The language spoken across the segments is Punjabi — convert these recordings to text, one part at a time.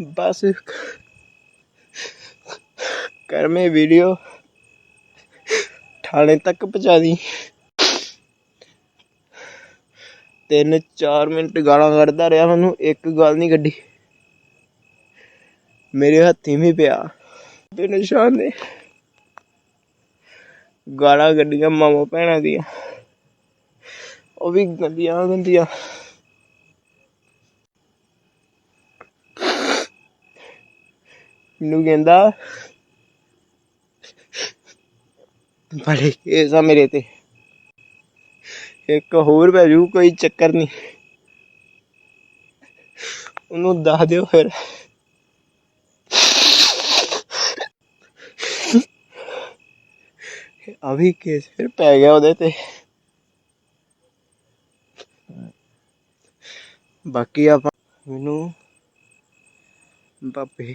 ਬਸ ਕਰ ਮੈਂ ਵੀਡੀਓ ਥਾਣੇ ਤੱਕ ਪਹੁੰਚਾ ਦੀ। ਤਿੰਨ ਚਾਰ ਮਿੰਟ ਗਾਲਾਂ ਕੱਢਦਾ ਰਿਹਾ ਮੈਨੂੰ, ਇੱਕ ਗੱਲ ਨਹੀਂ ਕੱਢੀ। ਮੇਰੇ ਹੱਥੀ ਵੀ ਪਿਆ। ਤੇ ਨਿਸ਼ਾਨ ਨੇ ਗਾਲਾਂ ਕੱਢੀਆਂ ਮਾਮਾ ਭੈਣਾਂ ਦੀਆਂ। ਉਹ ਵੀ ਗੰਦੀਆਂ ਗੰਦੀਆਂ। ਮੈਨੂੰ ਕਹਿੰਦਾ। ਬੜੇ ਕੇਸ ਆ ਮੇਰੇ ਤੇ। ਇੱਕ ਹੋਰ ਪੈ ਜੂ, ਕੋਈ ਚੱਕਰ ਨਹੀਂ। ਉਹਨੂੰ ਦੱਸ ਦਿਓ ਫਿਰ। ਆ ਵੀ ਕੇਸ ਫਿਰ ਪੈ ਗਿਆ ਉਹਦੇ ਤੇ। ਬਾਕੀ ਆਪਾਂ ਮੈਨੂੰ ਬਾਪੇ।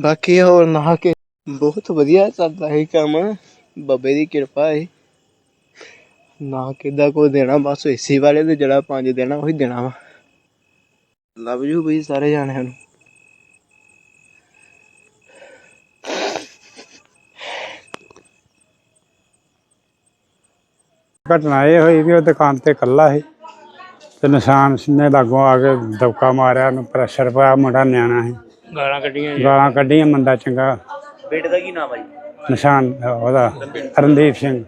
ਬਾਕੀ ਹੋਰ ਨਾ ਕਿ ਬਹੁਤ ਵਧੀਆ ਚੱਲਦਾ ਹੈ ਕੰਮ। ਬਾਬੇ ਦੀ ਕਿਰਪਾ ਹੈ ਨਾ ਕਿਦਾ ਕੋਈ ਦੇਣਾ, ਬਸ ਏਸੀ ਵਾਲੇ ਦੇ ਜਿਹੜਾ ਪੰਜ ਦੇਣਾ ਉਹੀ ਦੇਣਾ ਵਾ। ਲਵ ਯੂ ਬਈ ਸਾਰੇ ਜਾਣਿਆਂ ਨੂੰ। ਘਟਨਾ ਇਹ ਹੋਈ ਵੀ ਉਹ ਦੁਕਾਨ ਤੇ ਇਕੱਲਾ ਸੀ। ਤੇ ਨਿਸ਼ਾਨ ਨੇ ਲਾਗੋਂ ਆ ਕੇ ਦਬਕਾ ਮਾਰਿਆ, ਉਹਨੂੰ ਪ੍ਰੈਸ਼ਰ ਪਾਇਆ, ਮੁੰਡਾ ਨਿਆਣਾ ਸੀ। ਗਾਲਾਂ ਕੱਢੀਆਂ ਗਾਲਾਂ ਕੱਢੀਆਂ ਮੁੰਡਾ ਚੰਗਾ। ਬੇਟੇ ਦਾ ਕੀ ਨਾਮ ਹੈ ਜੀ? ਨਿਸ਼ਾਨ ਉਹਦਾ ਰਣਦੀਪ ਸਿੰਘ।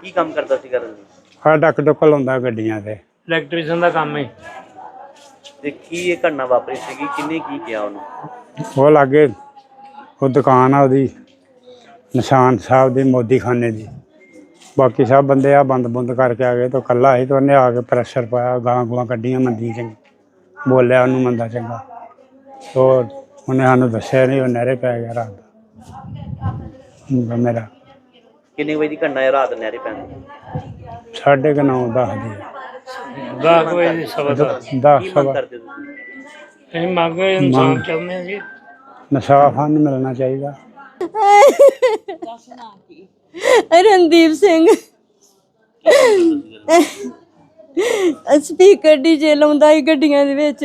ਕੀ ਕੰਮ ਕਰਦਾ ਸੀ ਕਰਨ ਦੀ? ਆ ਡੱਕ ਡੁੱਕ ਲਾਉਂਦਾ ਗੱਡੀਆਂ ਤੇ। ਇਲੈਕਟ੍ਰੀਸ਼ੀਅਨ ਦਾ ਕੰਮ ਹੈ ਤੇ ਕੀ ਇਹ ਘਟਨਾ ਵਾਪਰੀ ਸੀਗੀ? ਕਿੰਨੇ ਕੀ ਕਿਹਾ ਉਹਨੂੰ? ਉਹ ਲਾਗੇ ਉਹ ਦੁਕਾਨ ਆ ਉਹਦੀ ਨਿਸ਼ਾਨ ਸਾਹਿਬ ਦੀ ਮੋਦੀ ਖਾਨੇ ਦੀ। ਬਾਕੀ ਸਭ ਬੰਦੇ ਆ ਬੰਦ ਬੰਦ ਕਰਕੇ ਆ ਗਏ ਤੇ ਇਕੱਲਾ ਸੀ ਤੇ ਉਹਨੇ ਆ ਕੇ ਪ੍ਰੈਸ਼ਰ ਪਾਇਆ ਗਾਲਾਂ ਗੂਲਾਂ ਕੱਢੀਆਂ ਮੰਦੀ ਚੰਗੀ। ਬੋਲਿਆ ਉਹਨੂੰ ਮੰਦਾ ਚੰਗਾ। ਤੋ ਉਹਨੇ ਸਾਨੂੰ ਦੱਸਿਆ ਨਹੀਂ ਉਹ ਨਹਿਰੇ ਪੈ ਗਿਆ ਰਾਤ ਦਾ। ਮੇਰਾ ਕਿੰਨੇ ਵਜੇ ਦੀ ਘਟਨਾ ਹੈ ਰਾਤ ਨਹਿਰੇ ਪੈਣ ਸਾਢੇ ਕੁ ਨੌ ਦਸ ਦੀ ਦਸ ਵਜੇ ਦੀ ਸਵਾ ਦਸ। ਕੀ ਮੰਗ ਸਵਾ ਕਰਦੇ ਹੋ ਤੁਸੀਂ? ਅਸੀਂ ਮੰਗ ਇਨਸਾਫ ਚਾਹੁੰਦੇ ਹਾਂ ਜੀ। ਨਸ਼ਾ ਫਨ ਮਿਲਣਾ ਚਾਹੀਦਾ। ਰਣਦੀਪ ਸਿੰਘ। ਸਪੀਕਰ ਡੀਜੇ ਲਾਉਂਦਾ ਸੀ ਗੱਡੀਆਂ ਦੇ ਵਿੱਚ।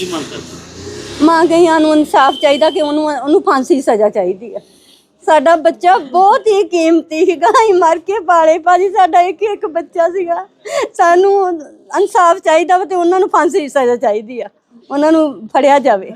ਕੀ ਮੰਗ ਕਰਦੇ ਮਾਂ ਗਈਆਂ ਨੂੰ ਇਨਸਾਫ ਚਾਹੀਦਾ ਕਿ ਉਹਨੂੰ ਉਹਨੂੰ ਫਾਂਸੀ ਦੀ ਸਜ਼ਾ ਚਾਹੀਦੀ ਹੈ। ਸਾਡਾ ਬੱਚਾ ਬਹੁਤ ਹੀ ਕੀਮਤੀ ਸੀਗਾ, ਅਸੀਂ ਮਰ ਕੇ ਪਾਲੇ। ਭਾਜੀ, ਸਾਡਾ ਇੱਕ ਇੱਕ ਬੱਚਾ ਸੀਗਾ। ਸਾਨੂੰ ਇਨਸਾਫ ਚਾਹੀਦਾ ਵਾ ਤੇ ਉਹਨਾਂ ਨੂੰ ਫਾਂਸੀ ਦੀ ਸਜ਼ਾ ਚਾਹੀਦੀ ਆ। ਉਹਨਾਂ ਨੂੰ ਫੜਿਆ ਜਾਵੇ।